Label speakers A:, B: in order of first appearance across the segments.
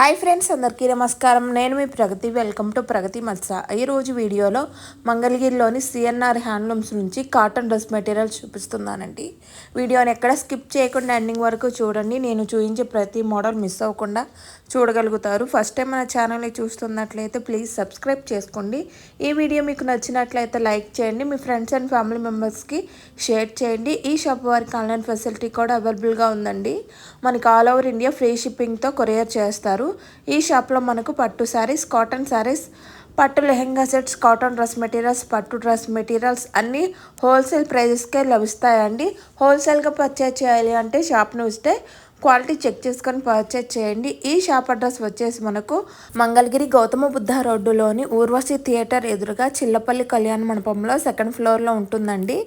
A: Hi friends అందరికీ నమస్కారం. నేను మీ ప్రగతి. వెల్కమ్ టు ప్రగతి మత్స. ఈరోజు వీడియోలో మంగళగిరిలోని సిఎన్ఆర్ హ్యాండ్లూమ్స్ నుంచి కాటన్ డ్రెస్ మెటీరియల్ చూపిస్తున్నానండి. వీడియోని ఎక్కడ స్కిప్ చేయకుండా ఎండింగ్ వరకు చూడండి. నేను చూపించే ప్రతి మోడల్ మిస్ అవ్వకుండా చూడగలుగుతారు. ఫస్ట్ టైం మన ఛానల్ని చూస్తున్నట్లయితే ప్లీజ్ సబ్స్క్రైబ్ చేసుకోండి. ఈ వీడియో మీకు నచ్చినట్లయితే లైక్ చేయండి. మీ ఫ్రెండ్స్ అండ్ ఫ్యామిలీ మెంబర్స్కి షేర్ చేయండి. ఈ షాప్ వారికి ఆన్లైన్ ఫెసిలిటీ కూడా అవైలబుల్గా ఉందండి. మనకి ఆల్ ఓవర్ ఇండియా ఫ్రీ షిప్పింగ్తో కొరియర్ చేస్తారు. ఈ షాప్లో మనకు పట్టు శారీస్ కాటన్ శారీస్ పట్టు lehenga sets cotton dress materials పట్టు డ్రెస్ మెటీరియల్స్ అన్నీ హోల్సేల్ ప్రైజెస్కే లభిస్తాయండి. హోల్సేల్గా పర్చేజ్ చేయాలి అంటే షాప్ను వస్తే క్వాలిటీ చెక్ చేసుకొని పర్చేజ్ చేయండి. ఈ షాప్ అడ్రస్ వచ్చేసి మనకు మంగళగిరి గౌతమ బుద్ధ రోడ్డులోని ఊర్వశి థియేటర్ ఎదురుగా చిల్లపల్లి కళ్యాణ మండపంలో సెకండ్ ఫ్లోర్లో ఉంటుందండి.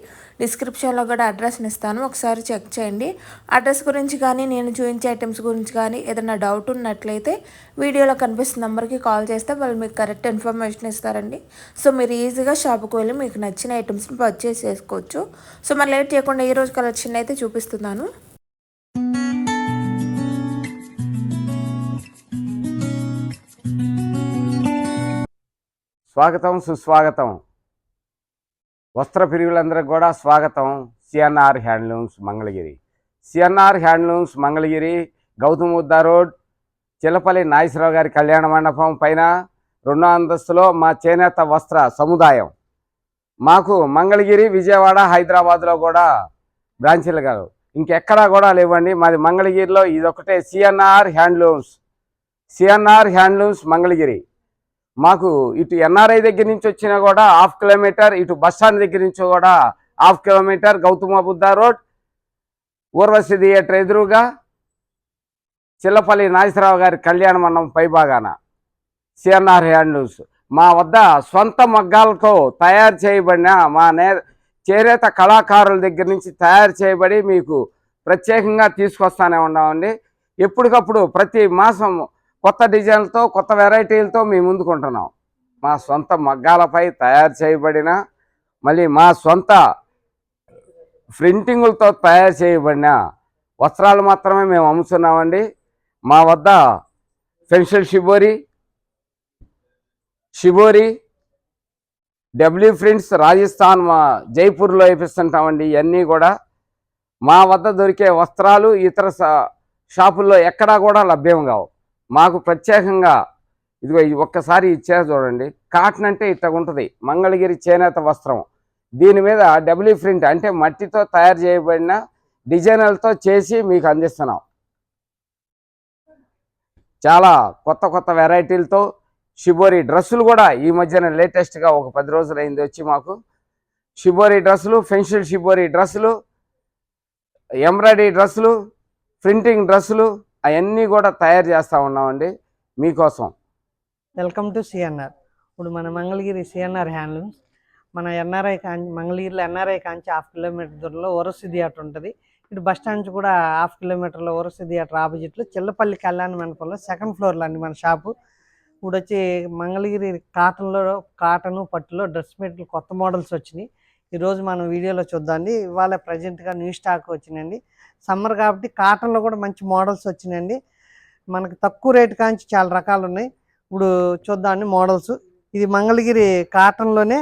A: డిస్క్రిప్షన్లో కూడా అడ్రస్ని ఇస్తాను. ఒకసారి చెక్ చేయండి. అడ్రస్ గురించి కానీ నేను చూపించే ఐటమ్స్ గురించి కానీ ఏదైనా డౌట్ ఉన్నట్లయితే వీడియోలో కనిపిస్తున్న నెంబర్కి కాల్ చేస్తే వాళ్ళు మీకు కరెక్ట్ ఇన్ఫర్మేషన్ ఇస్తారండి. సో మీరు ఈజీగా షాప్కి వెళ్ళి మీకు నచ్చిన ఐటమ్స్ని పర్చేస్ చేసుకోవచ్చు. సో మరి లేట్ చేయకుండా ఈరోజు కలెక్షన్ అయితే చూపిస్తున్నాను.
B: స్వాగతం సుస్వాగతం. వస్త్ర ప్రియులందరికి కూడా స్వాగతం. CNR handlooms Mangalagiri. CNR handlooms Mangalagiri Gautam Buddha road Chillapalli Nageswararao గారి కళ్యాణ మండపం పైన రెండో అంతస్తులో మా చేనేత వస్త్ర సముదాయం. మాకు మంగళగిరి విజయవాడ హైదరాబాద్లో కూడా బ్రాంచీలు గారు ఇంకెక్కడా కూడా లేవండి. మాది మంగళగిరిలో ఇదొకటే CNR handlooms. CNR handlooms Mangalagiri. మాకు ఇటు ఎన్ఆర్ఐ దగ్గర నుంచి వచ్చినా కూడా హాఫ్ కిలోమీటర్ ఇటు బస్ స్టాండ్ దగ్గర నుంచి కూడా half kilometre Gautama Buddha road Urvashi theatre ఎదురుగా చిల్లపల్లి నాగేశ్వరరావు గారి కళ్యాణ మండపం పైభాగాన సిఎన్ఆర్ హ్యాండ్లూమ్స్ మా వద్ద సొంత మగ్గాలతో తయారు చేయబడిన మా నే చేరేత కళాకారుల దగ్గర నుంచి తయారు చేయబడి మీకు ప్రత్యేకంగా తీసుకొస్తానే ఉన్నామండి. ఎప్పటికప్పుడు ప్రతి మాసం కొత్త డిజైన్లతో కొత్త వెరైటీలతో మేము ముందుకుంటున్నాం. మా సొంత మగ్గాలపై తయారు చేయబడిన మళ్ళీ మా సొంత ప్రింటింగులతో తయారు చేయబడిన వస్త్రాలు మాత్రమే మేము అమ్ముతున్నామండి. మా వద్ద pencil shibori shibori W prints Rajasthan మా జైపూర్లో వేపిస్తుంటామండి ఇవన్నీ కూడా. మా వద్ద దొరికే వస్త్రాలు ఇతర షా- షాపుల్లో ఎక్కడా కూడా లభ్యం కావు. మాకు ప్రత్యేకంగా ఇదిగో ఇది ఒక్కసారి ఇచ్చారు చూడండి. కాటన్ అంటే ఇట్లా ఉంటుంది. మంగళగిరి చేనేత వస్త్రం. దీని మీద డబ్ల్యూ ప్రింట్ అంటే మట్టితో తయారు చేయబడిన డిజైన్లతో చేసి మీకు అందిస్తున్నాం. చాలా కొత్త కొత్త వెరైటీలతో షిబోరి డ్రెస్సులు కూడా ఈ మధ్యన లేటెస్ట్గా ఒక పది రోజులు అయింది వచ్చి మాకు. షిబోరి డ్రెస్సులు ఫెన్షిల్ షిబోరి డ్రెస్సులు ఎంబ్రాయిడరీ డ్రెస్సులు ప్రింటింగ్ డ్రెస్సులు అవన్నీ కూడా తయారు చేస్తూ ఉన్నామండి మీకోసం.
C: Welcome to CNR. ఇప్పుడు మన మంగళగిరి సిఎన్ఆర్ హ్యాండ్లూమ్స్ మన ఎన్ఆర్ఐ కాంచి మంగళగిరిలో ఎన్ఆర్ఐ కాంచి హాఫ్ కిలోమీటర్ దూరంలో ఒరసి థియేటర్ ఉంటుంది. ఇటు బస్ స్టాండ్ కూడా హాఫ్ కిలోమీటర్లో ఒరసి థియేటర్ ఆపోజిట్లో చిల్లపల్లి కళ్యాణ మండపంలో సెకండ్ ఫ్లోర్లో అండి మన షాపు. ఇప్పుడు వచ్చి మంగళగిరి కాటన్లో కాటను పట్టులో డ్రెస్ మెటీరియల్ కొత్త మోడల్స్ వచ్చినాయి. ఈరోజు మనం వీడియోలో చూద్దామండి. ఇవాళ ప్రజెంట్గా న్యూ స్టాక్ వచ్చినాయండి సమ్మర్ కాబట్టి కాటన్లో కూడా మంచి మోడల్స్ వచ్చినాయండి. మనకు తక్కువ రేటు కాంచి చాలా రకాలు ఉన్నాయి. ఇప్పుడు చూద్దామండి మోడల్స్. ఇది మంగళగిరి కాటన్లోనే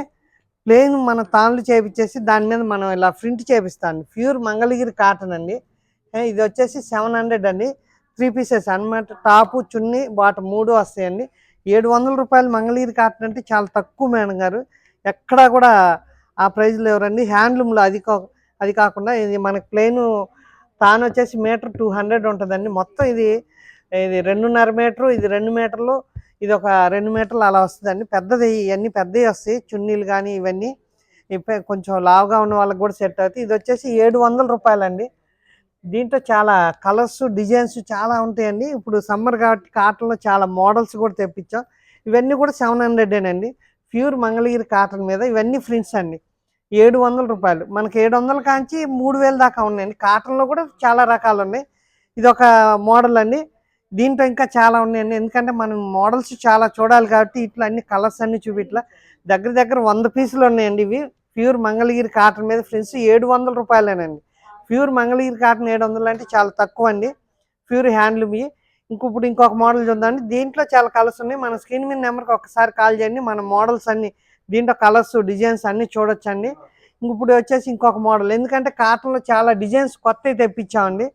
C: ప్లెయిన్ మన తాన్లు చేపించేసి దాని మీద మనం ఇలా ప్రింట్ చేపిస్తాం ప్యూర్ మంగళగిరి కాటన్ అండి. ఇది వచ్చేసి సెవెన్ హండ్రెడ్ అండి. త్రీ పీసెస్ అనమాట టాపు చున్నీ బాటం మూడు వస్తాయండి. ఏడు వందల రూపాయలు మంగళగిరి కాటన్ అంటే చాలా తక్కువ మేడం గారు. ఎక్కడా కూడా ఆ ప్రైజ్లో ఎవరండి? హ్యాండ్లూమ్లో అది కా అది కాకుండా ఇది మనకి ప్లెయిన్ తాను వచ్చేసి మీటర్ టూ హండ్రెడ్ ఉంటుందండి. మొత్తం ఇది ఇది రెండున్నర మీటరు ఇది రెండు మీటర్లు ఇది ఒక రెండు మీటర్లు అలా వస్తుందండి. పెద్దది ఇవన్నీ పెద్దవి వస్తాయి. చున్నీలు కానీ ఇవన్నీ. ఇప్పుడు కొంచెం లావుగా ఉన్న వాళ్ళకి కూడా సెట్ అవుతాయి. ఇది వచ్చేసి ఏడు వందల రూపాయలండి. దీంట్లో చాలా కలర్స్ డిజైన్స్ చాలా ఉంటాయండి. ఇప్పుడు సమ్మర్ కాబట్టి కాటన్లో చాలా మోడల్స్ కూడా తెప్పించాం. ఇవన్నీ కూడా సెవెన్ హండ్రెడేనండి ప్యూర్ మంగళగిరి కాటన్ మీద ఇవన్నీ ఫ్రింట్స్ అండి. ఏడు వందల రూపాయలు. మనకి ఏడు వందల కాంచి మూడు వేల దాకా ఉన్నాయండి. కాటన్లో కూడా చాలా రకాలు ఉన్నాయి. ఇది ఒక మోడల్ అండి. దీంట్లో ఇంకా చాలా ఉన్నాయండి. ఎందుకంటే మనం మోడల్స్ చాలా చూడాలి కాబట్టి ఇట్లా అన్ని కలర్స్ అన్ని చూపిట్లా. దగ్గర దగ్గర వంద పీసులు ఉన్నాయండి ఇవి. ప్యూర్ మంగళగిరి కాటన్ మీద ఫ్రెండ్స్ ఏడు వందల రూపాయలేనండి. ప్యూర్ మంగళగిరి కాటన్ ఏడు వందలు అంటే చాలా తక్కువ అండి ప్యూర్ హ్యాండ్లూమ్ ఇవి. ఇంక ఇప్పుడు ఇంకొక మోడల్ చూద్దామండి. దీంట్లో చాలా కలర్స్ ఉన్నాయి. మన స్క్రీన్ మీద నెంబర్కి ఒకసారి కాల్ చేయండి. మన మోడల్స్ అన్ని దీంట్లో కలర్స్ డిజైన్స్ అన్నీ చూడొచ్చండి. ఇప్పుడు వచ్చేసి ఇంకొక మోడల్ ఎందుకంటే కాటన్లో చాలా డిజైన్స్ కొత్తవి తెప్పించామండి.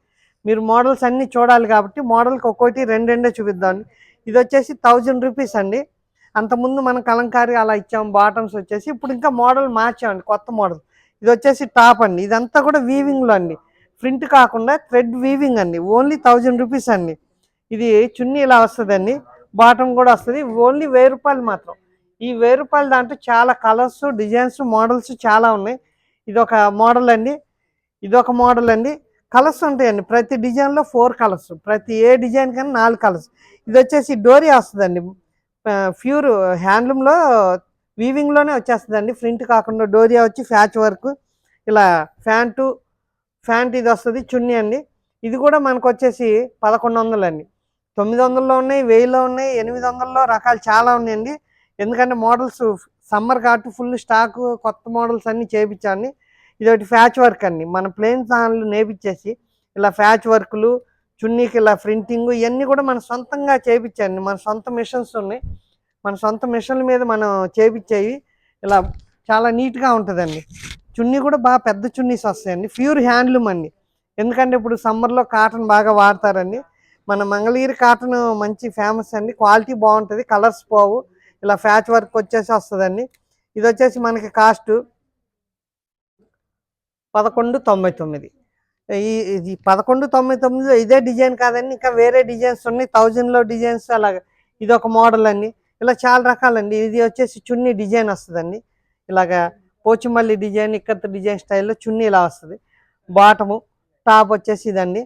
C: మీరు మోడల్స్ అన్నీ చూడాలి కాబట్టి మోడల్కి ఒక్కోటి రెండు రెండే చూపిద్దామండి. ఇది వచ్చేసి థౌజండ్ రూపీస్ అండి. అంతకుముందు మనం కలంకారీ అలా ఇచ్చాము బాటమ్స్ వచ్చేసి. ఇప్పుడు ఇంకా మోడల్ మార్చామండి కొత్త మోడల్ ఇది వచ్చేసి టాప్ అండి. ఇదంతా కూడా వీవింగ్లో అండి. ప్రింట్ కాకుండా థ్రెడ్ వీవింగ్ అండి. ఓన్లీ థౌజండ్ రూపీస్ అండి. ఇది చున్నీ ఇలా వస్తుందండి. బాటమ్ కూడా వస్తుంది. ఓన్లీ వెయ్యి రూపాయలు మాత్రం. ఈ వెయ్యి రూపాయల దాంట్లో చాలా కలర్స్ డిజైన్స్ మోడల్స్ చాలా ఉన్నాయి. ఇది ఒక మోడల్ అండి. ఇది ఒక మోడల్ అండి. కలర్స్ ఉంటాయండి. ప్రతి డిజైన్లో ఫోర్ కలర్స్. ప్రతి ఏ డిజైన్ కన్నా నాలుగు కలర్స్. ఇది వచ్చేసి డోరీ వస్తుందండి. ప్యూర్ హ్యాండ్లూమ్లో వీవింగ్లోనే వచ్చేస్తుందండి. ప్రింట్ కాకుండా డోరియా వచ్చి ఫ్యాచ్ వర్క్. ఇలా ఫ్యాంటు ఫ్యాంట్ ఇది వస్తుంది చున్నీ అండి. ఇది కూడా మనకు వచ్చేసి పదకొండు వందలు అండి తొమ్మిది వందల్లో ఉన్నాయి వెయ్యిలో ఉన్నాయి ఎనిమిది వందల్లో రకాలు చాలా ఉన్నాయండి. ఎందుకంటే మోడల్స్ సమ్మర్ కాబట్టి ఫుల్ స్టాక్ కొత్త మోడల్స్ అన్నీ చేయించాను ఇది ఒకటి ఫ్యాచ్ వర్క్ అన్ని మన ప్లెయిన్ దానిలో నేపించేసి ఇలా ఫ్యాచ్ వర్క్లు చున్నీకి ఇలా ప్రింటింగ్ ఇవన్నీ కూడా మన సొంతంగా చేయించండి మన సొంత మిషన్స్ ఉన్నాయి. మన సొంత మిషన్ల మీద మనం చేపించేవి ఇలా చాలా నీట్గా ఉంటుందండి. చున్నీ కూడా బాగా పెద్ద చున్నీస్ వస్తాయండి. ప్యూర్ హ్యాండ్లూమ్ అండి. ఎందుకంటే ఇప్పుడు సమ్మర్లో కాటన్ బాగా వాడతారండి. మన మంగళగిరి కాటన్ మంచి ఫేమస్ అండి. క్వాలిటీ బాగుంటుంది. కలర్స్ పోవు. ఇలా ఫ్యాచ్ వర్క్ వచ్చేసి వస్తుందండి. ఇది వచ్చేసి మనకి కాస్ట్ పదకొండు తొంభై తొమ్మిది. ఈ ఇది పదకొండు తొంభై తొమ్మిదిలో ఇదే డిజైన్ కాదండి ఇంకా వేరే డిజైన్స్ ఉన్నాయి. థౌజండ్లో డిజైన్స్ అలాగా ఇది ఒక మోడల్ అండి. ఇలా చాలా రకాలండి. ఇది వచ్చేసి చున్నీ డిజైన్ వస్తుందండి. ఇలాగా పోచిమల్లి డిజైన్ ఇక్కత్ డిజైన్ స్టైల్లో చున్నీ ఇలా వస్తుంది. బాటము టాప్ వచ్చేసి ఇదండి.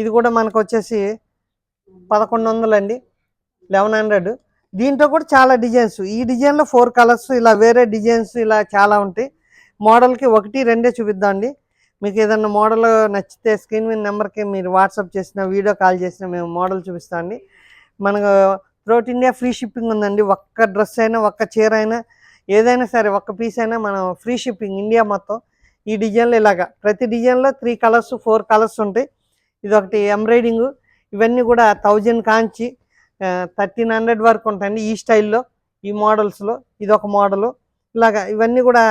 C: ఇది కూడా మనకు వచ్చేసి పదకొండు వందలండి. Eleven hundred. దీంట్లో కూడా చాలా డిజైన్స్. ఈ డిజైన్లో ఫోర్ కలర్స్ ఇలా వేరే డిజైన్స్ ఇలా చాలా ఉంటాయి. మోడల్కి ఒకటి రెండే చూపిద్దాం అండి మీకు ఏదన్నా మోడల్ నచ్చితే స్క్రీన్ మీద నెంబర్కి మీరు వాట్సాప్ చేసిన వీడియో కాల్ చేసిన మేము మోడల్ చూపిస్తామండి. మనకు త్రోట్ ఇండియా ఫ్రీ షిప్పింగ్ ఉందండి. ఒక్క డ్రెస్ అయినా ఒక్క చీర అయినా ఏదైనా సరే ఒక్క పీస్ అయినా మనం ఫ్రీ షిప్పింగ్ ఇండియా మొత్తం ఈ డిజైన్లు ఇలాగా. ప్రతి డిజైన్లో త్రీ కలర్స్ ఫోర్ కలర్స్ ఉంటాయి. ఇది ఒకటి ఎంబ్రాయిడింగ్. ఇవన్నీ కూడా థౌజండ్ కాంచి థర్టీన్ హండ్రెడ్ వరకు ఉంటాయండి ఈ స్టైల్లో ఈ మోడల్స్లో. ఇది ఒక మోడలు. ఇలాగా ఇవన్నీ కూడా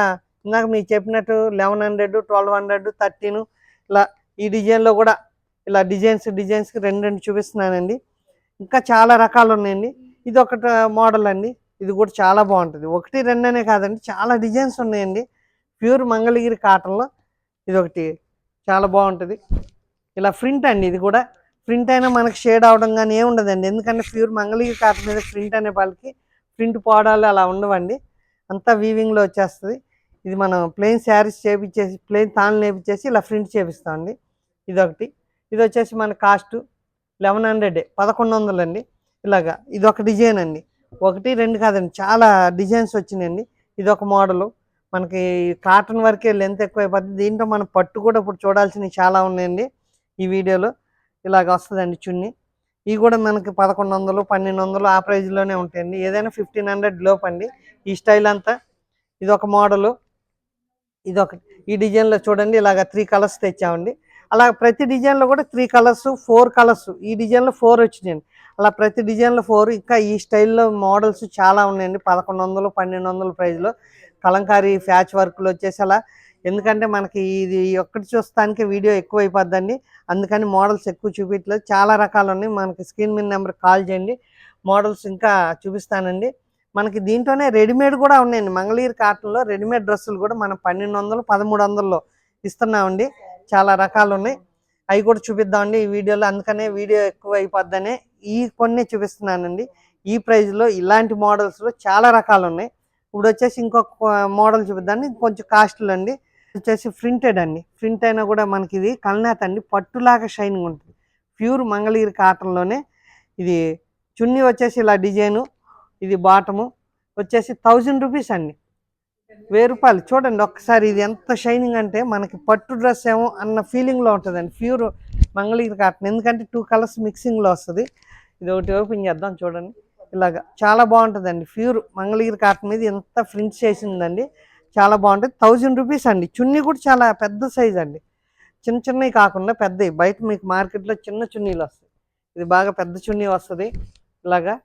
C: ఇందాక మీకు చెప్పినట్టు eleven hundred twelve hundred thirteen ఇలా ఈ డిజైన్లో కూడా ఇలా డిజైన్స్ డిజైన్స్కి రెండు రెండు చూపిస్తున్నానండి. ఇంకా చాలా రకాలు ఉన్నాయండి. ఇది ఒకటి మోడల్ అండి. ఇది కూడా చాలా బాగుంటుంది. ఒకటి రెండు అనే కాదండి. చాలా డిజైన్స్ ఉన్నాయండి. ప్యూర్ మంగళగిరి కాటన్లో ఇది ఒకటి. చాలా బాగుంటుంది. ఇలా ప్రింట్ అండి ఇది కూడా. ప్రింట్ అయినా మనకు షేడ్ అవడం కానీ ఏమి ఉండదండి. ఎందుకంటే ప్యూర్ మంగళగిరి కాటన్ మీద ప్రింట్ అనే వాళ్ళకి ప్రింట్ పోవడాలు అలా ఉండవండి. అంతా వీవింగ్లో వచ్చేస్తుంది. ఇది మనం ప్లెయిన్ శారీస్ చేపించేసి ప్లెయిన్ తాళ్ళు నేపించేసి ఇలా ప్రింట్ చేపిస్తామండి ఇదొకటి. ఇది వచ్చేసి మన కాస్ట్ లెవెన్ హండ్రెడ్ పదకొండు వందలు అండి. ఇలాగా. ఇది ఒక డిజైన్ అండి. ఒకటి రెండు కాదండి. చాలా డిజైన్స్ వచ్చినాయండి. ఇది ఒక మోడలు. మనకి కాటన్ వరకే లెంత్ ఎక్కువ అయిపోతుంది దీంట్లో మనం పట్టు కూడా ఇప్పుడు చూడాల్సినవి చాలా ఉన్నాయండి ఈ వీడియోలో. ఇలాగ వస్తుందండి చున్నీ. ఇవి కూడా మనకి పదకొండు వందలు పన్నెండు వందలు ఆ ప్రైజ్లోనే ఉంటాయండి. ఏదైనా ఫిఫ్టీన్ హండ్రెడ్ లోపు అండి. ఈ స్టైల్ అంతా ఇది ఒక మోడలు. ఇది ఒక ఈ డిజైన్లో చూడండి ఇలాగ త్రీ కలర్స్ తెచ్చామండి. అలా ప్రతి డిజైన్లో కూడా త్రీ కలర్స్ ఫోర్ కలర్స్ ఈ డిజైన్లో ఫోర్ వచ్చినాయండి. అలా ప్రతి డిజైన్లో ఫోర్ ఇంకా ఈ స్టైల్లో మోడల్స్ చాలా ఉన్నాయండి. పదకొండు వందలు పన్నెండు వందల ప్రైజ్లో. కలంకారీ ఫ్యాచ్ వర్క్లు వచ్చేసి అలా ఎందుకంటే మనకి ఇది ఒక్కటి చూస్తానికి వీడియో ఎక్కువ అయిపోద్దండి అందుకని మోడల్స్ ఎక్కువ చూపించలేదు. చాలా రకాలు ఉన్నాయి. మనకి స్క్రీన్ మీద నెంబర్ కాల్ చేయండి. మోడల్స్ ఇంకా చూపిస్తానండి. మనకి దీంట్లోనే రెడీమేడ్ కూడా ఉన్నాయండి. మంగళగిరి కాటన్లో రెడీమేడ్ డ్రెస్సులు కూడా మనం పన్నెండు వందలు పదమూడు వందల్లో ఇస్తున్నామండి. చాలా రకాలు ఉన్నాయి. అవి కూడా చూపిద్దామండి ఈ వీడియోలో. అందుకనే వీడియో ఎక్కువ అయిపోద్దనే ఈ కొన్ని చూపిస్తున్నానండి. ఈ ప్రైజ్లో ఇలాంటి మోడల్స్లో చాలా రకాలు ఉన్నాయి. ఇప్పుడు వచ్చేసి ఇంకొక మోడల్ చూపిద్దాన్ని కొంచెం కాస్ట్లు అండి వచ్చేసి ప్రింటెడ్ అండి. ప్రింట్ అయినా కూడా మనకి ఇది కల్నాథ్ అండి. పట్టులాగా షైనింగ్ ఉంటుంది. ప్యూర్ మంగళగిరి కాటన్లోనే ఇది చున్నీ వచ్చేసి ఇలా డిజైను ఇది బాటము వచ్చేసి థౌజండ్ రూపీస్ అండి. వెయ్యి రూపాయలు. చూడండి ఒక్కసారి ఇది ఎంత షైనింగ్ అంటే మనకి పట్టు డ్రెస్ ఏమో అన్న ఫీలింగ్లో ఉంటుందండి. Pure Mangalagiri cotton. ఎందుకంటే టూ కలర్స్ మిక్సింగ్లో వస్తుంది. ఇది ఒకటి ఓపెన్ చేద్దాం చూడండి. ఇలాగా చాలా బాగుంటుందండి. ప్యూర్ మంగళగిరి కాటన్ మీద ఎంత ప్రింట్ చేసిందండి. చాలా బాగుంటుంది థౌజండ్ రూపీస్ అండి. చున్నీ కూడా చాలా పెద్ద సైజ్ అండి. చిన్న చిన్నవి కాకుండా పెద్దవి. బయట మీకు మార్కెట్లో చిన్న చున్నీలు వస్తాయి. ఇది బాగా పెద్ద చున్నీ వస్తుంది. ఇలాగా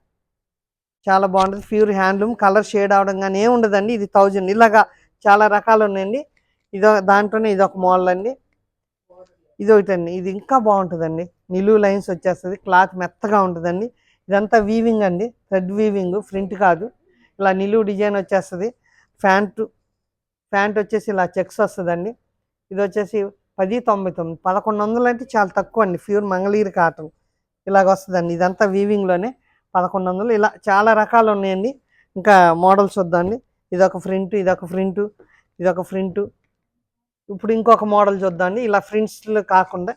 C: చాలా బాగుంటుంది. Pure handloom. కలర్ షేడ్ అవడం కానీ ఏమి ఉండదండి. ఇది థౌజండ్. ఇలాగా చాలా రకాలు ఉన్నాయండి. ఇదో దాంట్లోనే ఇది ఒక మోడల్ అండి. ఇది ఒకటండి ఇది ఇంకా బాగుంటుందండి. నిలువు లైన్స్ వచ్చేస్తుంది. క్లాత్ మెత్తగా ఉంటుందండి. ఇదంతా వీవింగ్ అండి. Thread weaving. ప్రింట్ కాదు. ఇలా నిలువు డిజైన్ వచ్చేస్తుంది. ఫ్యాంటు ప్యాంట్ వచ్చేసి ఇలా చెక్స్ వస్తుందండి. ఇది వచ్చేసి పది తొంభై తొమ్మిది. పదకొండు వందలు అంటే చాలా తక్కువ అండి. ప్యూర్ మంగళగిరి కాటన్ ఇలాగ వస్తుందండి. ఇదంతా వీవింగ్లోనే పదకొండు వందలు. ఇలా చాలా రకాలు ఉన్నాయండి. ఇంకా మోడల్స్ వద్దండి. ఇదొక ఫ్రింట్ ఇదొక ఫ్రింట్ ఇదొక ఫ్రింట్ ఇప్పుడు ఇంకొక మోడల్ చూద్దామండి. ఇలా ఫ్రింట్స్లు కాకుండా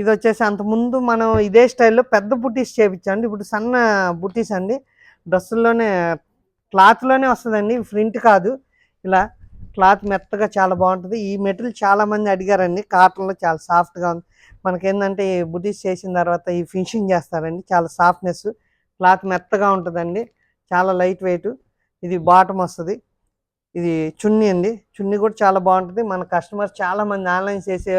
C: ఇది వచ్చేసి అంతకుముందు మనం ఇదే స్టైల్లో పెద్ద బుటీస్ చేయించండి ఇప్పుడు సన్న బుటీస్ అండి. డ్రెస్సుల్లోనే క్లాత్లోనే వస్తుందండి. ప్రింట్ కాదు. ఇలా క్లాత్ మెత్తగా చాలా బాగుంటుంది. ఈ మెటీరియల్ చాలా మంది అడిగారండి. కాటన్లో చాలా సాఫ్ట్గా ఉంది. మనకేంటంటే ఈ బుటీస్ చేసిన తర్వాత ఈ ఫినిషింగ్ చేస్తారండి. చాలా సాఫ్ట్నెస్ క్లాత్ మెత్తగా ఉంటుందండి. చాలా లైట్ వెయిట్. ఇది బాటమ్ వస్తుంది. ఇది చున్నీ అండి. చున్నీ కూడా చాలా బాగుంటుంది. మన కస్టమర్స్ చాలా మంది ఆన్లైన్ చేసే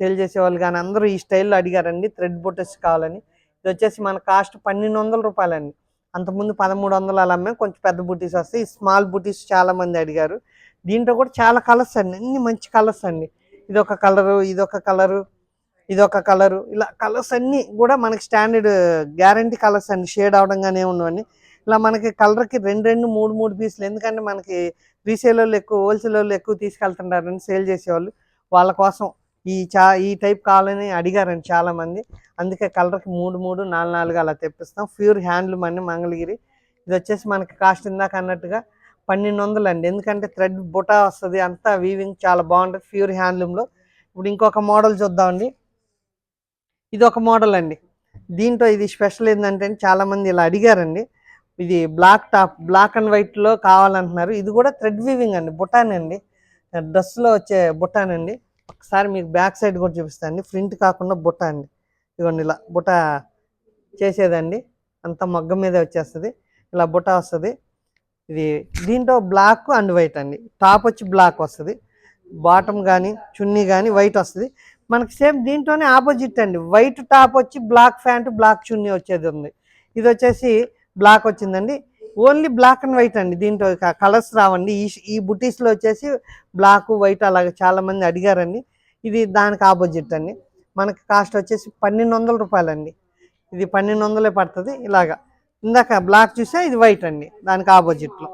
C: సేల్ చేసే వాళ్ళు కానీ అందరూ ఈ స్టైల్లో అడిగారండి. థ్రెడ్ బుటెస్ కావాలని. ఇది వచ్చేసి మన కాస్ట్ పన్నెండు వందల రూపాయలండి. అంతకుముందు పదమూడు వందలు అలా అమ్మాం కొంచెం పెద్ద బుటీస్ వస్తాయి. ఈ స్మాల్ బుటీస్ చాలామంది అడిగారు. దీంట్లో కూడా చాలా కలర్స్ అండి. అన్ని మంచి కలర్స్ అండి. ఇదొక కలరు ఇది ఒక కలరు ఇదొక కలరు. ఇలా కలర్స్ అన్నీ కూడా మనకి స్టాండర్డ్ గ్యారంటీ కలర్స్ అండి. షేడ్ అవడంగానే కానీ ఇలా మనకి కలర్కి రెండు రెండు మూడు మూడు పీసులు. ఎందుకంటే మనకి రీసేల్ వాళ్ళు ఎక్కువ హోల్సేల్ వాళ్ళు ఎక్కువ తీసుకెళ్తుంటారని సేల్ చేసేవాళ్ళు. వాళ్ళ కోసం ఈ చా ఈ టైప్ కావాలని అడిగారండి చాలామంది. అందుకే కలర్కి మూడు మూడు నాలుగు నాలుగు అలా తెప్పిస్తాం. ప్యూర్ హ్యాండ్లూమ్ అండి మంగళగిరి. ఇది వచ్చేసి మనకి కాస్ట్ ఇందాక అన్నట్టుగా పన్నెండు వందలు అండి ఎందుకంటే థ్రెడ్ బుటా వస్తుంది అంతా వీవింగ్ చాలా బాగుంటుంది ప్యూర్ హ్యాండ్లూమ్లో. ఇప్పుడు ఇంకొక మోడల్ చూద్దామండి. ఇది ఒక మోడల్ అండి. దీంట్లో ఇది స్పెషల్ ఏంటంటే చాలామంది ఇలా అడిగారండి. ఇది బ్లాక్ టాప్ బ్లాక్ అండ్ వైట్లో కావాలంటున్నారు. ఇది కూడా థ్రెడ్ వీవింగ్ అండి బుటాన్ అండి. డ్రెస్లో వచ్చే బుటాన్ అండి. ఒకసారి మీకు బ్యాక్ సైడ్ కూడా చూపిస్తాను అండి. ఫ్రంట్ కాకుండా బుట్ట అండి. ఇదిగోండి ఇలా బుట్ట చేసేదండి. అంతా మగ్గం మీద వచ్చేస్తుంది. ఇలా బుట్ట వస్తుంది. ఇది దీంట్లో బ్లాక్ అండ్ వైట్ అండి. టాప్ వచ్చి బ్లాక్ వస్తుంది. బాటమ్ కానీ చున్నీ కానీ వైట్ వస్తుంది. మనకి సేమ్ దీంట్లోనే ఆపోజిట్ అండి. వైట్ టాప్ వచ్చి బ్లాక్ ప్యాంట్ బ్లాక్ చున్నీ వచ్చేది ఉంది. ఇది వచ్చేసి బ్లాక్ వచ్చిందండి. ఓన్లీ బ్లాక్ అండ్ వైట్ అండి. దీంట్లో కలర్స్ రావండి. ఈ ఈ బుటీస్లో వచ్చేసి బ్లాక్ వైట్ అలాగే చాలామంది అడిగారండి. ఇది దానికి ఆపోజిట్ అండి. మనకి కాస్ట్ వచ్చేసి పన్నెండు వందల రూపాయలండి. ఇది పన్నెండు వందలే పడుతుంది ఇలాగా. ఇందాక బ్లాక్ చూసా ఇది వైట్ అండి. దానికి ఆపోజిట్లో.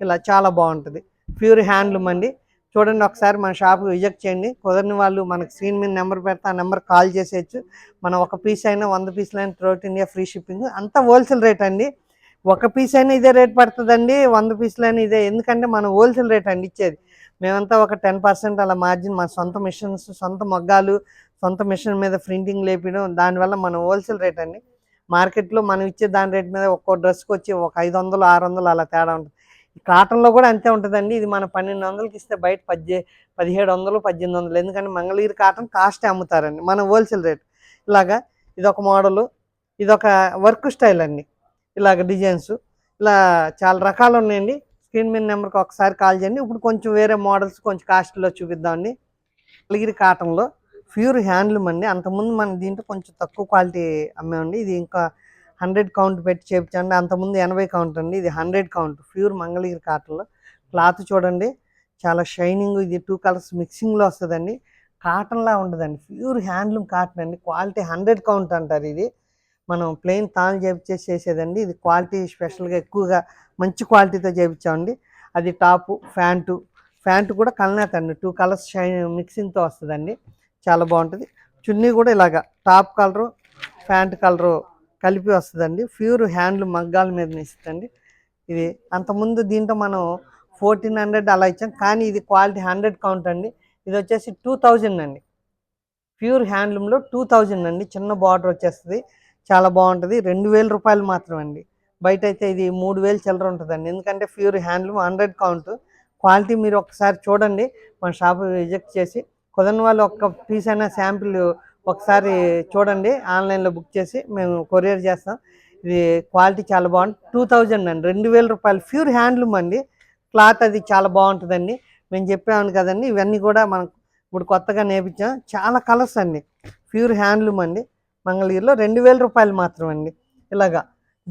C: ఇలా చాలా బాగుంటుంది. ప్యూర్ హ్యాండ్లూమ్ అండి. చూడండి ఒకసారి మన షాప్కి విజిట్ చేయండి. కుదరని వాళ్ళు మనకు స్క్రీన్ మీద నెంబర్ పెడితే ఆ నెంబర్ కాల్ చేసేయచ్చు. మనం ఒక పీస్ అయినా వంద పీసులైనా త్రోట్ ఇండియా ఫ్రీ షిప్పింగ్. అంతా హోల్సేల్ రేట్ అండి. ఒక పీస్ అయినా ఇదే రేట్ పడుతుందండి వంద పీసులు అయినా ఇదే. ఎందుకంటే మనం హోల్సేల్ రేట్ అండి ఇచ్చేది. మేమంతా ఒక టెన్ పర్సెంట్ అలా మార్జిన్ మన సొంత మిషన్స్ సొంత మగ్గాలు సొంత మిషన్ మీద ప్రింటింగ్ లేపడం దానివల్ల మనం హోల్సేల్ రేట్ అండి. మార్కెట్లో మనం ఇచ్చే దాని రేట్ మీద ఒక్కో డ్రెస్కి వచ్చి ఒక ఐదు వందలు ఆరు వందలు అలా తేడా ఉంటుంది. కాటన్లో కూడా అంతే ఉంటుందండి. ఇది మన పన్నెండు వందలకి ఇస్తే బయట పద్దె పదిహేడు వందలు పద్దెనిమిది వందలు. ఎందుకంటే మంగళగిరి కాటన్ కాస్ట్ అమ్ముతారండి. మన హోల్సేల్ రేట్ ఇలాగా ఇది ఒక మోడలు ఇది ఒక వర్క్ స్టైల్ అండి. ఇలాగ డిజైన్స్. ఇలా చాలా రకాలు ఉన్నాయండి. స్క్రీన్ మీద నెంబర్కి ఒకసారి కాల్ చేయండి. ఇప్పుడు కొంచెం వేరే మోడల్స్ కొంచెం కాస్ట్లో చూపిద్దామండి మంగళగిరి కాటన్లో. ప్యూర్ హ్యాండ్లూమ్ అండి. అంతకుముందు మన దీంట్లో కొంచెం తక్కువ క్వాలిటీ అమ్మేవండి. ఇది ఇంకా హండ్రెడ్ కౌంట్ పెట్టి చేపించండి. అంతకుముందు ఎనభై కౌంట్ అండి. ఇది హండ్రెడ్ కౌంట్. ప్యూర్ మంగళగిరి కాటన్లో. క్లాత్ చూడండి. చాలా షైనింగ్. ఇది టూ కలర్స్ మిక్సింగ్లో వస్తుందండి. కాటన్లా ఉండదండి. ప్యూర్ హ్యాండ్లూమ్ కాటన్ అండి. క్వాలిటీ హండ్రెడ్ కౌంట్ అంటారు ఇది. మనం ప్లెయిన్ తాను చేపించేసి చేసేదండి ఇది క్వాలిటీ స్పెషల్గా ఎక్కువగా మంచి క్వాలిటీతో చేపించామండి అది టాపు ఫ్యాంటు ప్యాంటు కూడా కలనేతండి టూ కలర్స్ షైన్ మిక్సింగ్తో వస్తుందండి. చాలా బాగుంటుంది. చున్నీ కూడా ఇలాగా టాప్ కలరు ప్యాంట్ కలరు కలిపి వస్తుందండి. ప్యూర్ హ్యాండ్లు మగ్గాల మీద ఇస్తుందండి ఇది అంతకుముందు దీంట్లో మనం ఫోర్టీన్ హండ్రెడ్ అలా ఇచ్చాం. కానీ ఇది క్వాలిటీ హండ్రెడ్ కౌంట్ అండి. ఇది వచ్చేసి టూ థౌజండ్ అండి. ప్యూర్ హ్యాండ్లూమ్లో టూ థౌజండ్ అండి. చిన్న బార్డర్ వచ్చేస్తుంది. చాలా బాగుంటుంది. రెండు వేల రూపాయలు మాత్రం అండి బయట అయితే ఇది మూడు వేలు చిల్లర ఉంటుందండి. ఎందుకంటే pure handloom hundred count. Quality మీరు ఒకసారి చూడండి. మన షాప్ రిజెక్ట్ చేసి కుదరని వాళ్ళు ఒక్క పీస్ అయినా శాంపిల్ ఒకసారి చూడండి. ఆన్లైన్లో బుక్ చేసి మేము కొరియర్ చేస్తాం. ఇది క్వాలిటీ చాలా బాగుంటుంది టూ థౌజండ్ అండి. రెండు వేల రూపాయలు ప్యూర్ హ్యాండ్లూమ్ అండి. క్లాత్ అది చాలా బాగుంటుందండి. మేము చెప్పాము కదండి. ఇవన్నీ కూడా మనం ఇప్పుడు కొత్తగా నేర్పించాం. చాలా కలర్స్ అండి. ప్యూర్ హ్యాండ్లూమ్ అండి. మంగళగిరిలో రెండు వేల రూపాయలు మాత్రం అండి ఇలాగా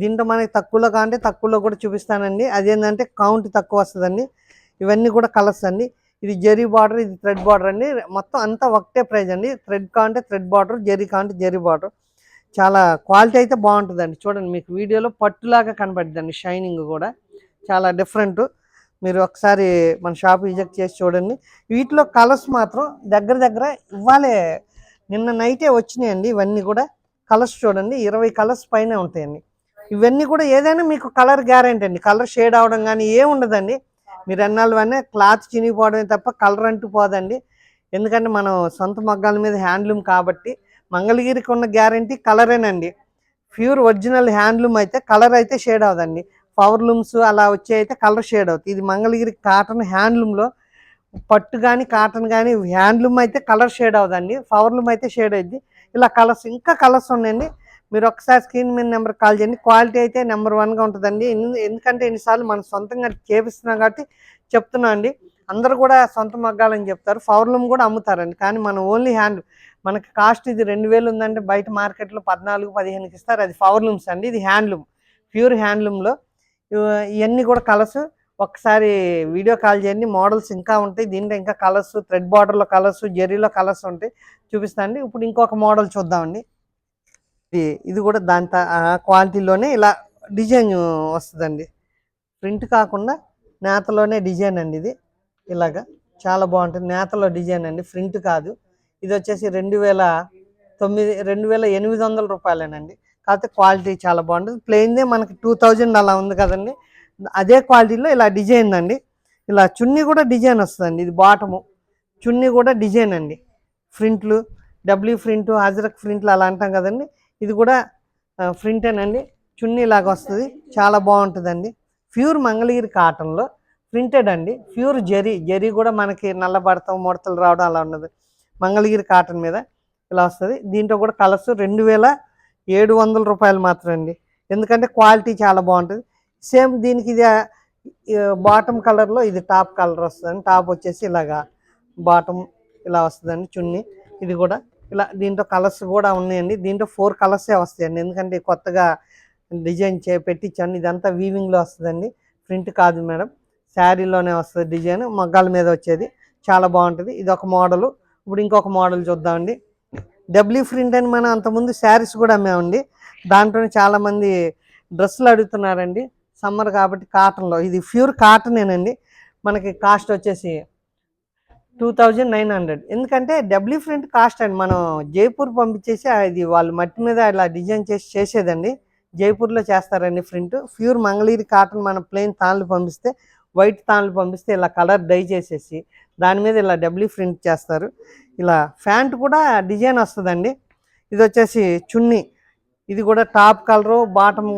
C: దీంట్లో మనకి తక్కువలో కాంటే తక్కువలో కూడా చూపిస్తానండి. అదేంటంటే కౌంట్ తక్కువ వస్తుందండి. ఇవన్నీ కూడా కలర్స్ అండి. ఇది జెరీ బార్డర్ ఇది థ్రెడ్ బార్డర్ అండి. మొత్తం అంతా ఒకటే ప్రైజ్ అండి. థ్రెడ్ కాంటే థ్రెడ్ బార్డర్ జెరీ కాంటే జెరీ బార్డర్. చాలా క్వాలిటీ అయితే బాగుంటుందండి. చూడండి మీకు వీడియోలో పట్టులాగా కనబడుతుందండి షైనింగ్ కూడా చాలా డిఫరెంట్. మీరు ఒకసారి మన షాప్ విజిట్ చేసి చూడండి. వీటిలో కలర్స్ మాత్రం దగ్గర దగ్గర ఇవ్వాలి నిన్న నైటే వచ్చినాయండి ఇవన్నీ కూడా. కలర్స్ చూడండి ఇరవై కలర్స్ పైన ఉంటాయండి. ఇవన్నీ కూడా ఏదైనా మీకు కలర్ గ్యారెంటీ అండి. కలర్ షేడ్ అవడం కానీ ఏముండదండి ఉండదండి. మీరు అన్నాళ్ళు క్లాత్ చినిగిపోవడమే తప్ప కలర్ అంటూ పోదండి. ఎందుకంటే మనం సొంత మగ్గాల మీద హ్యాండ్లూమ్ కాబట్టి మంగళగిరికి ఉన్న గ్యారంటీ కలరేనండి ప్యూర్ ఒరిజినల్ హ్యాండ్లూమ్ అయితే కలర్ అయితే షేడ్ అవదండి. పవర్ లూమ్స్ అలా వచ్చే అయితే కలర్ షేడ్ అవుతుంది ఇది మంగళగిరి కాటన్ హ్యాండ్లూమ్లో పట్టు కానీ కాటన్ కానీ హ్యాండ్లూమ్ అయితే కలర్ షేడ్ అవుదండి పవర్ లూమ్ అయితే షేడ్ అయింది ఇలా కలర్స్ ఇంకా కలర్స్ ఉన్నాయండి. మీరు ఒకసారి స్క్రీన్ మీద నెంబర్ కాల్ చేయండి. క్వాలిటీ అయితే నెంబర్ వన్గా ఉంటుందండి. ఎందుకంటే ఎన్నిసార్లు మనం సొంతంగా చేపిస్తున్నాం కాబట్టి చెప్తున్నాం అండి. అందరూ కూడా సొంత మగ్గాలని చెప్తారు. పవర్ లూమ్ కూడా అమ్ముతారండి. కానీ మనం ఓన్లీ హ్యాండ్ మనకి కాస్ట్ ఇది రెండు వేలు ఉందంటే బయట మార్కెట్లో పద్నాలుగు పదిహేనుకి ఇస్తారు. అది పవర్లూమ్స్ అండి. ఇది హ్యాండ్లూమ్ ప్యూర్ హ్యాండ్లూమ్లో. ఇవన్నీ కూడా కలర్స్ ఒకసారి వీడియో కాల్ చేయండి. మోడల్స్ ఇంకా ఉంటాయి. దీంట్లో ఇంకా కలర్స్ థ్రెడ్ బార్డర్లో కలర్స్ జెర్రీలో కలర్స్ ఉంటాయి. చూపిస్తానండి. ఇప్పుడు ఇంకొక మోడల్ చూద్దామండి. ఇది ఇది కూడా దాని ఆ క్వాలిటీలోనే ఇలా డిజైన్ వస్తుందండి. ప్రింట్ కాకుండా నేతలోనే డిజైన్ అండి ఇది. ఇలాగా చాలా బాగుంటుంది. నేతలో డిజైన్ అండి. ప్రింట్ కాదు. ఇది వచ్చేసి రెండు వేల తొమ్మిది రెండు వేల ఎనిమిది వందల రూపాయలేనండి. కాకపోతే క్వాలిటీ చాలా బాగుంటుంది. ప్లెయిన్దే మనకి టూ థౌజండ్ అలా ఉంది కదండి. అదే క్వాలిటీలో ఇలా డిజైన్ అండి. ఇలా చున్నీ కూడా డిజైన్ వస్తుందండి. ఇది బాటము చున్నీ కూడా డిజైన్ అండి. ప్రింట్లు డబ్ల్యూ ప్రింట్ అజరక్ ప్రింట్లు అలా అంటాం కదండి. ఇది కూడా ప్రింటేనండి చున్నీ లాగా వస్తుంది. చాలా బాగుంటుందండి. ప్యూర్ మంగళగిరి కాటన్లో ప్రింటెడ్ అండి. ప్యూర్ జరీ. జరీ కూడా మనకి నల్లబడతాం ముడతలు రావడం అలా ఉన్నది మంగళగిరి కాటన్ మీద ఇలా వస్తుంది. దీంట్లో కూడా కలర్స్ రెండు వేల ఏడు వందల రూపాయలు మాత్రం అండి. ఎందుకంటే క్వాలిటీ చాలా బాగుంటుంది. సేమ్ దీనికి ఇది బాటమ్ కలర్లో ఇది టాప్ కలర్ వస్తుందండి. టాప్ వచ్చేసి ఇలాగా బాటమ్ ఇలా వస్తుందండి చున్నీ. ఇది కూడా ఇలా దీంట్లో కలర్స్ కూడా ఉన్నాయండి. దీంట్లో ఫోర్ కలర్సే వస్తాయండి. ఎందుకంటే కొత్తగా డిజైన్ చే పెట్టించాను ఇదంతా వీవింగ్లో వస్తుందండి. ప్రింట్ కాదు మేడం. శారీలోనే వస్తుంది డిజైన్. మగ్గాల మీద వచ్చేది. చాలా బాగుంటుంది. ఇది ఒక మోడలు. ఇప్పుడు ఇంకొక మోడల్ చూద్దామండి. డబ్ల్యూ ప్రింట్ అని మనం అంతకుముందు శారీస్ కూడా అమ్మామండి. దాంట్లోనే చాలామంది డ్రెస్సులు అడుగుతున్నారండి. సమ్మర్ కాబట్టి కాటన్లో. ఇది ప్యూర్ కాటనేనండి. మనకి కాస్ట్ వచ్చేసి టూ థౌజండ్ నైన్ హండ్రెడ్. ఎందుకంటే డబ్ల్యూ ప్రింట్ కాస్ట్ అండి మనం జైపూర్ పంపించేసి అది వాళ్ళు మట్టి మీద ఇలా డిజైన్ చేసి చేసేదండి. జైపూర్లో చేస్తారండి ప్రింట్. ప్యూర్ మంగళగిరి కాటన్ మనం ప్లెయిన్ తాన్లు పంపిస్తే వైట్ తాన్లు పంపిస్తే ఇలా కలర్ డై చేసేసి దాని మీద ఇలా డబ్ల్యూ ప్రింట్ చేస్తారు. ఇలా ప్యాంట్ కూడా డిజైన్ వస్తుందండి. ఇది వచ్చేసి చున్నీ. ఇది కూడా top colour bottom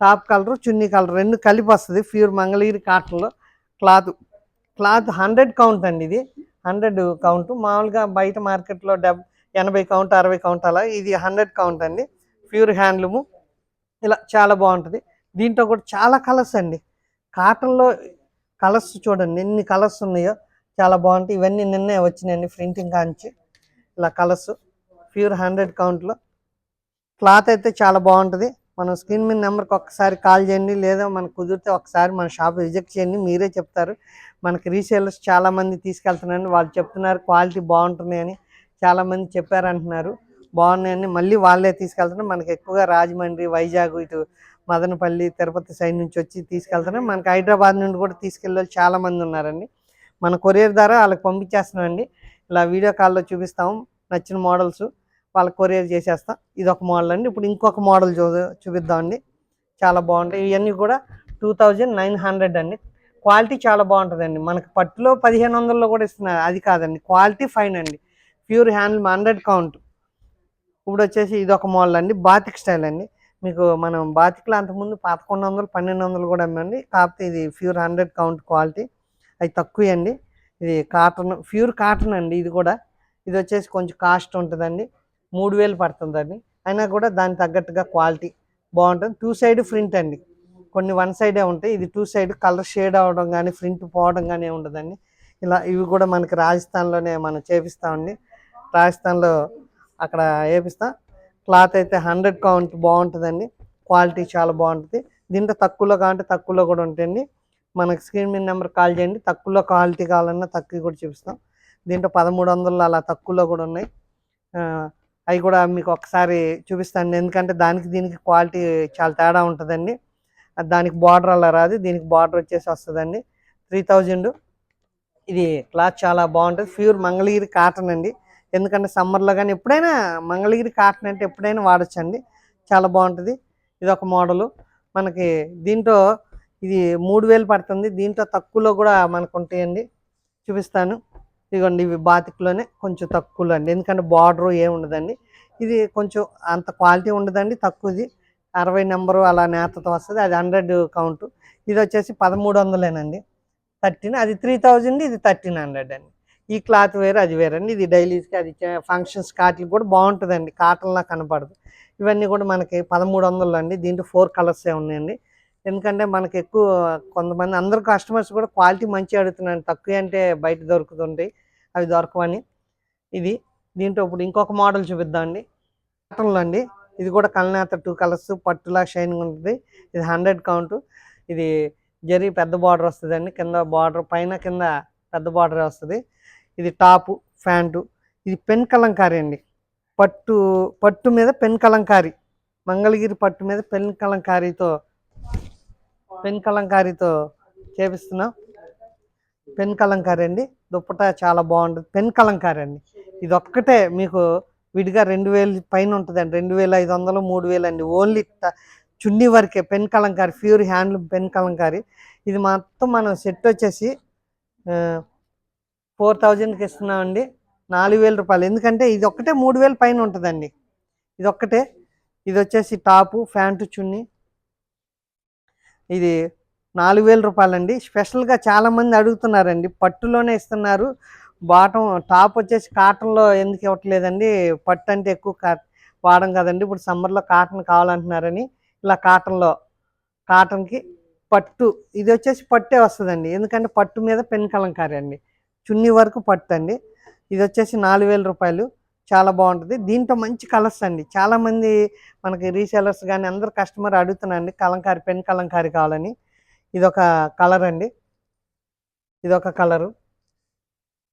C: top colour చున్నీ కలర్ రెండు కలిపి వస్తుంది. ప్యూర్ మంగళగిరి కాటన్లో. క్లాత్ క్లాత్ హండ్రెడ్ కౌంట్ అండి ఇది. Hundred count. మామూలుగా బయట మార్కెట్లో డెబ్ ఎనభై కౌంట్ అరవై కౌంట్ అలా. ఇది హండ్రెడ్ కౌంట్ అండి. Pure handloom. ఇలా చాలా బాగుంటుంది. దీంట్లో కూడా చాలా కలర్స్ అండి. కాటన్లో కలర్స్ చూడండి ఎన్ని కలర్స్ ఉన్నాయో. చాలా బాగుంటాయి. ఇవన్నీ నిన్నే వచ్చినాయండి ప్రింటింగ్ కాంచి. ఇలా కలర్స్. ప్యూర్ హండ్రెడ్ కౌంట్లో. క్లాత్ అయితే చాలా బాగుంటుంది. మనం స్క్రీన్ మీద నెంబర్కి ఒక్కసారి కాల్ చేయండి లేదా మనకు కుదిరితే ఒకసారి మన షాప్ విజిట్ చేయండి మీరే చెప్తారు. మనకి రీసేలర్స్ చాలామంది తీసుకెళ్తున్నారని వాళ్ళు చెప్తున్నారు క్వాలిటీ బాగుంటున్నాయని చాలామంది చెప్పారంటున్నారు. బాగున్నాయని మళ్ళీ వాళ్ళే తీసుకెళ్తున్నారు. మనకి ఎక్కువగా రాజమండ్రి వైజాగ్ ఇటు మదనపల్లి తిరుపతి సైడ్ నుంచి వచ్చి తీసుకెళ్తున్నారు. మనకి హైదరాబాద్ నుండి కూడా తీసుకెళ్ళే వాళ్ళు ఉన్నారండి. మన కొరియర్ ద్వారా వాళ్ళకి పంపించేస్తున్నామండి. ఇలా వీడియో కాల్లో చూపిస్తాము నచ్చిన మోడల్స్ వాళ్ళ కొరియర్ చేసేస్తాం. ఇది ఒక మోడల్ అండి. ఇప్పుడు ఇంకొక మోడల్ చూ చూపిద్దామండి. చాలా బాగుంటాయి. ఇవన్నీ కూడా టూ థౌజండ్ నైన్ హండ్రెడ్ అండి. క్వాలిటీ చాలా బాగుంటుందండి. మనకి పట్టులో పదిహేను వందల్లో కూడా ఇస్తున్నారు అది కాదండి. క్వాలిటీ ఫైన్ అండి. Pure hand hundred count. ఇప్పుడు వచ్చేసి ఇది ఒక మోడల్ అండి. బాతిక్ స్టైల్ అండి. మీకు మనం బాతిక్లో అంతకుముందు పదకొండు వందలు పన్నెండు వందలు కూడా అమ్మండి. కాకపోతే ఇది ప్యూర్ హండ్రెడ్ కౌంట్ క్వాలిటీ. అది తక్కువ అండి. ఇది కాటన్ ప్యూర్ కాటన్ అండి ఇది కూడా. ఇది వచ్చేసి కొంచెం కాస్ట్ ఉంటుందండి. మూడు వేలు పడుతుందండి. అయినా కూడా దానికి తగ్గట్టుగా క్వాలిటీ బాగుంటుంది. టూ సైడ్ ప్రింట్ అండి. కొన్ని వన్ సైడే ఉంటాయి. ఇది టూ సైడ్ కలర్ షేడ్ అవడం కానీ ప్రింట్ పోవడం కానీ ఉండదండి. ఇలా ఇవి కూడా మనకి రాజస్థాన్లోనే మనం చేపిస్తామండి. రాజస్థాన్లో అక్కడ వేపిస్తాం క్లాత్ అయితే హండ్రెడ్ కౌంట్ బాగుంటుందండి. క్వాలిటీ చాలా బాగుంటుంది. దీంట్లో తక్కువలో కావాలంటే తక్కువలో కూడా ఉంటాయండి. మనకి స్క్రీన్ మీద నెంబర్ కాల్ చేయండి. తక్కువలో క్వాలిటీ కావాలన్నా తక్కువ కూడా చూపిస్తాం. దీంట్లో పదమూడు వందలు అలా తక్కువలో కూడా ఉన్నాయి. అవి కూడా మీకు ఒకసారి చూపిస్తాను. ఎందుకంటే దానికి దీనికి క్వాలిటీ చాలా తేడా ఉంటుందండి. దానికి బార్డర్ అలా రాదు. దీనికి బార్డర్ వచ్చేసి వస్తుందండి. Three thousand. ఇది క్లాత్ చాలా బాగుంటుంది. ప్యూర్ మంగళగిరి కాటన్ అండి. ఎందుకంటే సమ్మర్లో కానీ ఎప్పుడైనా మంగళగిరి కాటన్ అంటే ఎప్పుడైనా వాడచ్చండి. చాలా బాగుంటుంది. ఇది ఒక మోడలు. మనకి దీంట్లో ఇది మూడు వేలు పడుతుంది. దీంట్లో తక్కువలో కూడా మనకు ఉంటాయండి. చూపిస్తాను. ఇదిగోండి ఇవి బాతిక్లోనే కొంచెం తక్కువలో అండి ఎందుకంటే బార్డర్ ఏమి ఉండదండి. ఇది కొంచెం అంత క్వాలిటీ ఉండదండి తక్కువది. అరవై నెంబరు అలా నేతతో వస్తుంది అది హండ్రెడ్ కౌంటు. ఇది వచ్చేసి పదమూడు వందలేనండి. థర్టీన్ అది త్రీ థౌజండ్ ఇది థర్టీన్ హండ్రెడ్ అండి. ఈ క్లాత్ వేరు అది వేరండి ఇది డైలీస్కి అది ఫంక్షన్స్ కాటికి కూడా బాగుంటుందండి. కాటన్లా కనపడదు. ఇవన్నీ కూడా మనకి పదమూడు వందలు అండి దీంట్లో ఫోర్ కలర్సే ఉన్నాయండి. ఎందుకంటే మనకి ఎక్కువ కొంతమంది అందరు కస్టమర్స్ కూడా క్వాలిటీ మంచిగా అడుగుతున్నాను. తక్కువ అంటే బయట దొరుకుతుంటాయి. అవి దొరకవని. ఇది. దీంట్లో ఇప్పుడు ఇంకొక మోడల్ చూపిద్దామండి కాటన్లో అండి. ఇది కూడా కల్నేత టూ కలర్స్ పట్టులా షైనింగ్ ఉంటుంది. ఇది హండ్రెడ్ కౌంట్ ఇది జరి పెద్ద బార్డర్ వస్తుందండి. కింద బార్డర్ పైన కింద పెద్ద బార్డర్ వస్తుంది. ఇది టాపు ప్యాంటు ఇది పెన్ కలంకారీ అండి. పట్టు పట్టు మీద పెన్ కలంకారీ. మంగళగిరి పట్టు మీద పెన్ కలంకారీతో పెన్ కలంకారీతో చేపిస్తున్నాం. పెన్ కలంకారీ అండి దుప్పట చాలా బాగుంటుంది. పెన్ కలంకారీ అండి ఇది ఒక్కటే మీకు విడిగా రెండు వేలు పైన ఉంటుందండి. రెండు వేల ఐదు వందలు మూడు వేలు అండి. ఓన్లీ చున్నీ వరకే pen Kalamkari pure handloom pen Kalamkari. ఇది మొత్తం మనం సెట్ వచ్చేసి ఫోర్ థౌజండ్కి ఇస్తున్నామండి. నాలుగు వేల రూపాయలు. ఎందుకంటే ఇది ఒక్కటే మూడు వేల పైన ఉంటుందండి. ఇది ఒక్కటే ఇది వచ్చేసి టాపు ప్యాంటు చున్నీ. ఇది నాలుగు వేల రూపాయలండి. స్పెషల్గా చాలామంది అడుగుతున్నారండి. పట్టులోనే ఇస్తున్నారు. బాటం టాప్ వచ్చేసి కాటన్లో ఎందుకు ఇవ్వట్లేదండి? పట్టు అంటే ఎక్కువ కా వాడం కదండి. ఇప్పుడు సమ్మర్లో కాటన్ కావాలంటున్నారని ఇలా కాటన్లో కాటన్కి పట్టు ఇది వచ్చేసి పట్టే వస్తుందండి. ఎందుకంటే పట్టు మీద పెన్ కలంకారీ అండి. చున్నీ వరకు పట్టు అండి ఇది వచ్చేసి నాలుగు వేల రూపాయలు. చాలా బాగుంటుంది. దీంట్లో మంచి కలర్స్ అండి. చాలామంది మనకి రీసేలర్స్ కానీ అందరు కస్టమర్ అడుగుతున్నారండి కలంకారీ పెన్ కలంకారీ కావాలని. ఇదొక కలర్ అండి. ఇదొక కలరు.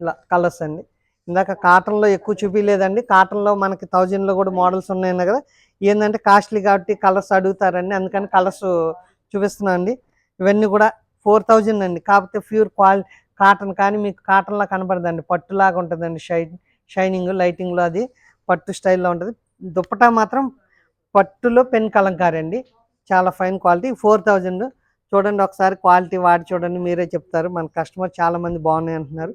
C: ఇలా కలర్స్ అండి. ఇందాక కాటన్లో ఎక్కువ చూపించలేదండి కాటన్లో మనకి థౌజండ్లో కూడా మోడల్స్ ఉన్నాయి కదా. ఏంటంటే కాస్ట్లీ కాబట్టి కలర్స్ అడుగుతారండి. అందుకని కలర్స్ చూపిస్తున్నాను అండి. ఇవన్నీ కూడా ఫోర్ థౌజండ్ అండి. కాకపోతే ప్యూర్ క్వాలి కాటన్ కానీ మీకు కాటన్లా కనపడదండి. పట్టులాగా ఉంటుందండి షైన్ షైనింగ్ లైటింగ్లో అది పట్టు స్టైల్లో ఉంటుంది. దుప్పటా మాత్రం పట్టులో పెన్ కలంకారీ అండి చాలా ఫైన్ క్వాలిటీ. ఫోర్ థౌజండ్ చూడండి ఒకసారి క్వాలిటీ వాడి చూడండి. మీరే చెప్తారు. మన కస్టమర్ చాలామంది బాగున్నాయి అంటున్నారు.